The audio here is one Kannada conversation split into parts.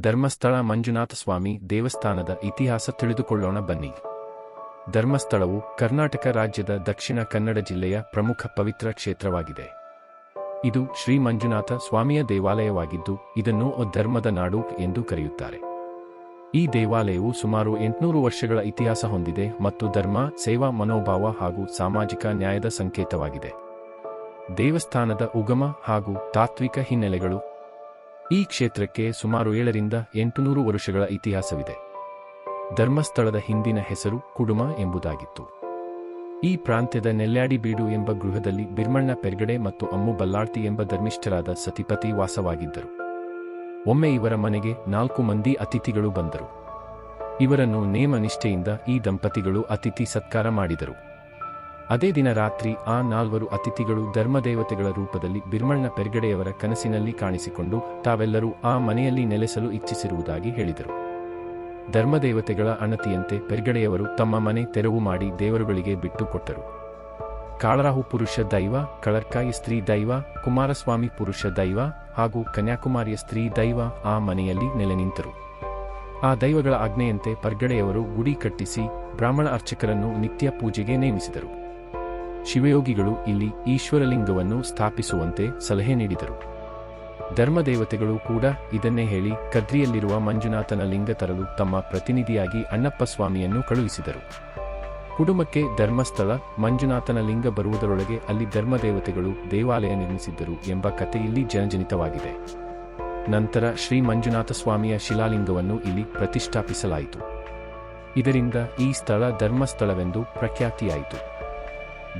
ಧರ್ಮಸ್ಥಳ ಮಂಜುನಾಥ ಸ್ವಾಮಿ ದೇವಸ್ಥಾನದ ಇತಿಹಾಸ ತಿಳಿದುಕೊಳ್ಳೋಣ ಬನ್ನಿ. ಧರ್ಮಸ್ಥಳವು ಕರ್ನಾಟಕ ರಾಜ್ಯದ ದಕ್ಷಿಣ ಕನ್ನಡ ಜಿಲ್ಲೆಯ ಪ್ರಮುಖ ಪವಿತ್ರ ಕ್ಷೇತ್ರವಾಗಿದೆ. ಇದು ಶ್ರೀ ಮಂಜುನಾಥ ಸ್ವಾಮಿಯ ದೇವಾಲಯವಾಗಿದ್ದು, ಇದನ್ನು ಧರ್ಮದ ನಾಡು ಎಂದು ಕರೆಯುತ್ತಾರೆ. ಈ ದೇವಾಲಯವು ಸುಮಾರು ಎಂಟುನೂರು ವರ್ಷಗಳ ಇತಿಹಾಸ ಹೊಂದಿದೆ ಮತ್ತು ಧರ್ಮ, ಸೇವಾ, ಮನೋಭಾವ ಹಾಗೂ ಸಾಮಾಜಿಕ ನ್ಯಾಯದ ಸಂಕೇತವಾಗಿದೆ. ದೇವಸ್ಥಾನದ ಉಗಮ ಹಾಗೂ ತಾತ್ವಿಕ ಹಿನ್ನೆಲೆಗಳು ಈ ಕ್ಷೇತ್ರಕ್ಕೆ ಸುಮಾರು ಏಳರಿಂದ ಎಂಟುನೂರು ವರ್ಷಗಳ ಇತಿಹಾಸವಿದೆ. ಧರ್ಮಸ್ಥಳದ ಹಿಂದಿನ ಹೆಸರು ಕುಡುಮ ಎಂಬುದಾಗಿತ್ತು. ಈ ಪ್ರಾಂತ್ಯದ ನೆಲ್ಯಾಡಿಬೀಡು ಎಂಬ ಗೃಹದಲ್ಲಿ ಬಿರ್ಮಣ್ಣ ಪೆರ್ಗಡೆ ಮತ್ತು ಅಮ್ಮು ಬಲ್ಲಾಳ್ತಿ ಎಂಬ ಧರ್ಮಿಷ್ಠರಾದ ಸತಿಪತಿ ವಾಸವಾಗಿದ್ದರು. ಒಮ್ಮೆ ಇವರ ಮನೆಗೆ ನಾಲ್ಕು ಮಂದಿ ಅತಿಥಿಗಳು ಬಂದರು. ಇವರನ್ನು ನೇಮ ನಿಷ್ಠೆಯಿಂದ ಈ ದಂಪತಿಗಳು ಅತಿಥಿ ಸತ್ಕಾರ ಮಾಡಿದರು. ಅದೇ ದಿನ ರಾತ್ರಿ ಆ ನಾಲ್ವರು ಅತಿಥಿಗಳು ಧರ್ಮದೇವತೆಗಳ ರೂಪದಲ್ಲಿ ಬಿರ್ಮಣ್ಣ ಪೆರ್ಗಡೆಯವರ ಕನಸಿನಲ್ಲಿ ಕಾಣಿಸಿಕೊಂಡು ತಾವೆಲ್ಲರೂ ಆ ಮನೆಯಲ್ಲಿ ನೆಲೆಸಲು ಇಚ್ಛಿಸಿರುವುದಾಗಿ ಹೇಳಿದರು. ಧರ್ಮದೇವತೆಗಳ ಅಣತಿಯಂತೆ ಪೆರ್ಗಡೆಯವರು ತಮ್ಮ ಮನೆ ತೆರವು ಮಾಡಿ ದೇವರುಗಳಿಗೆ ಬಿಟ್ಟು ಕೊಟ್ಟರು. ಕಾಳರಾಹು ಪುರುಷ ದೈವ, ಕಳರ್ಕಾಯಿ ಸ್ತ್ರೀ ದೈವ, ಕುಮಾರಸ್ವಾಮಿ ಪುರುಷ ದೈವ ಹಾಗೂ ಕನ್ಯಾಕುಮಾರಿಯ ಸ್ತ್ರೀ ದೈವ ಆ ಮನೆಯಲ್ಲಿ ನೆಲೆ ನಿಂತರು. ಆ ದೈವಗಳ ಆಜ್ಞೆಯಂತೆ ಪರ್ಗಡೆಯವರು ಗುಡಿ ಕಟ್ಟಿಸಿ ಬ್ರಾಹ್ಮಣ ಅರ್ಚಕರನ್ನು ನಿತ್ಯ ಪೂಜೆಗೆ ನೇಮಿಸಿದರು. ಶಿವಯೋಗಿಗಳು ಇಲ್ಲಿ ಈಶ್ವರಲಿಂಗವನ್ನು ಸ್ಥಾಪಿಸುವಂತೆ ಸಲಹೆ ನೀಡಿದರು. ಧರ್ಮದೇವತೆಗಳು ಕೂಡ ಇದನ್ನೇ ಹೇಳಿ ಕದ್ರಿಯಲ್ಲಿರುವ ಮಂಜುನಾಥನ ಲಿಂಗ ತರಲು ತಮ್ಮ ಪ್ರತಿನಿಧಿಯಾಗಿ ಅಣ್ಣಪ್ಪ ಸ್ವಾಮಿಯನ್ನು ಕಳುಹಿಸಿದರು. ಕುಟುಂಬಕ್ಕೆ ಧರ್ಮಸ್ಥಳ, ಮಂಜುನಾಥನ ಲಿಂಗ ಬರುವುದರೊಳಗೆ ಅಲ್ಲಿ ಧರ್ಮದೇವತೆಗಳು ದೇವಾಲಯ ನಿರ್ಮಿಸಿದ್ದರು ಎಂಬ ಕಥೆ ಇಲ್ಲಿ ಜನಜನಿತವಾಗಿದೆ. ನಂತರ ಶ್ರೀ ಮಂಜುನಾಥ ಸ್ವಾಮಿಯ ಶಿಲಾಲಿಂಗವನ್ನು ಇಲ್ಲಿ ಪ್ರತಿಷ್ಠಾಪಿಸಲಾಯಿತು. ಇದರಿಂದ ಈ ಸ್ಥಳ ಧರ್ಮಸ್ಥಳವೆಂದು ಪ್ರಖ್ಯಾತಿಯಾಯಿತು.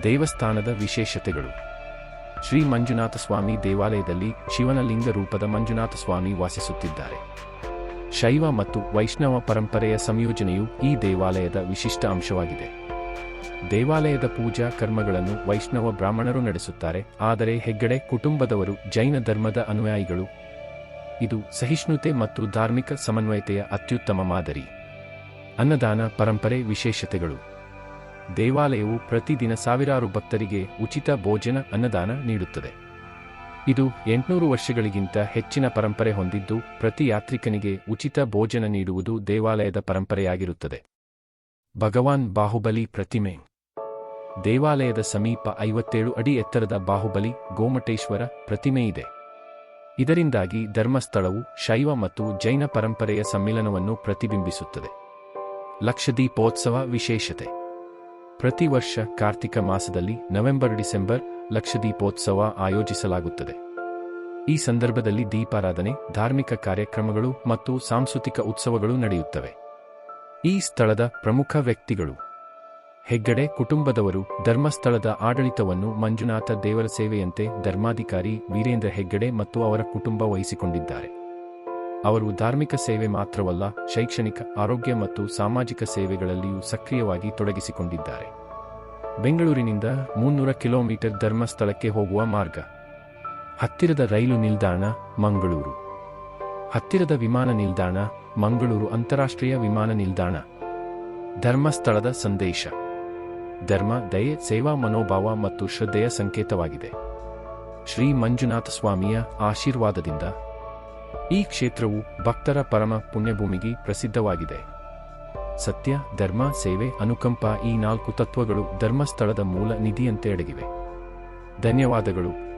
ದೇವಸ್ಥಾನದ ವಿಶೇಷತೆಗಳು. ಶ್ರೀ ಮಂಜುನಾಥ ಸ್ವಾಮಿ ದೇವಾಲಯದಲ್ಲಿ ಶಿವನ ಲಿಂಗ ರೂಪದ ಮಂಜುನಾಥ ಸ್ವಾಮಿ ವಾಸಿಸುತ್ತಿದ್ದಾರೆ. ಶೈವ ಮತ್ತು ವೈಷ್ಣವ ಪರಂಪರೆಯ ಸಂಯೋಜನೆಯು ಈ ದೇವಾಲಯದ ವಿಶಿಷ್ಟ ಅಂಶವಾಗಿದೆ. ದೇವಾಲಯದ ಪೂಜಾ ಕರ್ಮಗಳನ್ನು ವೈಷ್ಣವ ಬ್ರಾಹ್ಮಣರು ನಡೆಸುತ್ತಾರೆ, ಆದರೆ ಹೆಗ್ಗಡೆ ಕುಟುಂಬದವರು ಜೈನ ಧರ್ಮದ ಅನುಯಾಯಿಗಳು. ಇದು ಸಹಿಷ್ಣುತೆ ಮತ್ತು ಧಾರ್ಮಿಕ ಸಮನ್ವಯತೆಯ ಅತ್ಯುತ್ತಮ ಮಾದರಿ. ಅನ್ನದಾನ ಪರಂಪರೆ ವಿಶೇಷತೆಗಳು. ದೇವಾಲಯವು ಪ್ರತಿದಿನ ಸಾವಿರಾರು ಭಕ್ತರಿಗೆ ಉಚಿತ ಭೋಜನ ಅನ್ನದಾನ ನೀಡುತ್ತದೆ. ಇದು ಎಂಟುನೂರು ವರ್ಷಗಳಿಗಿಂತ ಹೆಚ್ಚಿನ ಪರಂಪರೆ ಹೊಂದಿದ್ದು, ಪ್ರತಿ ಯಾತ್ರಿಕನಿಗೆ ಉಚಿತ ಭೋಜನ ನೀಡುವುದು ದೇವಾಲಯದ ಪರಂಪರೆಯಾಗಿರುತ್ತದೆ. ಭಗವಾನ್ ಬಾಹುಬಲಿ ಪ್ರತಿಮೆ. ದೇವಾಲಯದ ಸಮೀಪ ಐವತ್ತೇಳು ಅಡಿ ಎತ್ತರದ ಬಾಹುಬಲಿ ಗೋಮಟೇಶ್ವರ ಪ್ರತಿಮೆ ಇದೆ. ಇದರಿಂದಾಗಿ ಧರ್ಮಸ್ಥಳವು ಶೈವ ಮತ್ತು ಜೈನ ಪರಂಪರೆಯ ಸಮ್ಮಿಲನವನ್ನು ಪ್ರತಿಬಿಂಬಿಸುತ್ತದೆ. ಲಕ್ಷದೀಪೋತ್ಸವ ವಿಶೇಷತೆ. ಪ್ರತಿ ವರ್ಷ ಕಾರ್ತಿಕ ಮಾಸದಲ್ಲಿ ನವೆಂಬರ್, ಡಿಸೆಂಬರ್ ಲಕ್ಷದೀಪೋತ್ಸವ ಆಯೋಜಿಸಲಾಗುತ್ತದೆ. ಈ ಸಂದರ್ಭದಲ್ಲಿ ದೀಪಾರಾಧನೆ, ಧಾರ್ಮಿಕ ಕಾರ್ಯಕ್ರಮಗಳು ಮತ್ತು ಸಾಂಸ್ಕೃತಿಕ ಉತ್ಸವಗಳು ನಡೆಯುತ್ತವೆ. ಈ ಸ್ಥಳದ ಪ್ರಮುಖ ವ್ಯಕ್ತಿಗಳು ಹೆಗ್ಗಡೆ ಕುಟುಂಬದವರು, ಧರ್ಮಸ್ಥಳದ ಆಡಳಿತವನ್ನು ಮಂಜುನಾಥ ದೇವರ ಸೇವೆಯಂತೆ ಧರ್ಮಾಧಿಕಾರಿ ವೀರೇಂದ್ರ ಹೆಗ್ಗಡೆ ಮತ್ತು ಅವರ ಕುಟುಂಬ ವಹಿಸಿಕೊಂಡಿದ್ದಾರೆ. ಅವರು ಧಾರ್ಮಿಕ ಸೇವೆ ಮಾತ್ರವಲ್ಲ, ಶೈಕ್ಷಣಿಕ, ಆರೋಗ್ಯ ಮತ್ತು ಸಾಮಾಜಿಕ ಸೇವೆಗಳಲ್ಲಿಯೂ ಸಕ್ರಿಯವಾಗಿ ತೊಡಗಿಸಿಕೊಂಡಿದ್ದಾರೆ. ಬೆಂಗಳೂರಿನಿಂದ ಮುನ್ನೂರ ಕಿಲೋಮೀಟರ್ ಧರ್ಮಸ್ಥಳಕ್ಕೆ ಹೋಗುವ ಮಾರ್ಗ. ಹತ್ತಿರದ ರೈಲು ನಿಲ್ದಾಣ, ಮಂಗಳೂರು. ಹತ್ತಿರದ ವಿಮಾನ ನಿಲ್ದಾಣ, ಮಂಗಳೂರು ಅಂತಾರಾಷ್ಟ್ರೀಯ ವಿಮಾನ ನಿಲ್ದಾಣ. ಧರ್ಮಸ್ಥಳದ ಸಂದೇಶ. ಧರ್ಮ, ದಯೆ, ಸೇವಾ, ಮನೋಭಾವ ಮತ್ತು ಶ್ರದ್ಧೆಯ ಸಂಕೇತವಾಗಿದೆ. ಶ್ರೀ ಮಂಜುನಾಥ ಸ್ವಾಮಿಯ ಆಶೀರ್ವಾದದಿಂದ ಈ ಕ್ಷೇತ್ರವು ಭಕ್ತರ ಪರಮ ಪುಣ್ಯಭೂಮಿಗೆ ಪ್ರಸಿದ್ಧವಾಗಿದೆ. ಸತ್ಯ, ಧರ್ಮ, ಸೇವೆ, ಅನುಕಂಪ ಈ ನಾಲ್ಕು ತತ್ವಗಳು ಧರ್ಮಸ್ಥಳದ ಮೂಲ ನಿಧಿಯಂತೆ ಅಡಗಿವೆ ಧನ್ಯವಾದಗಳು.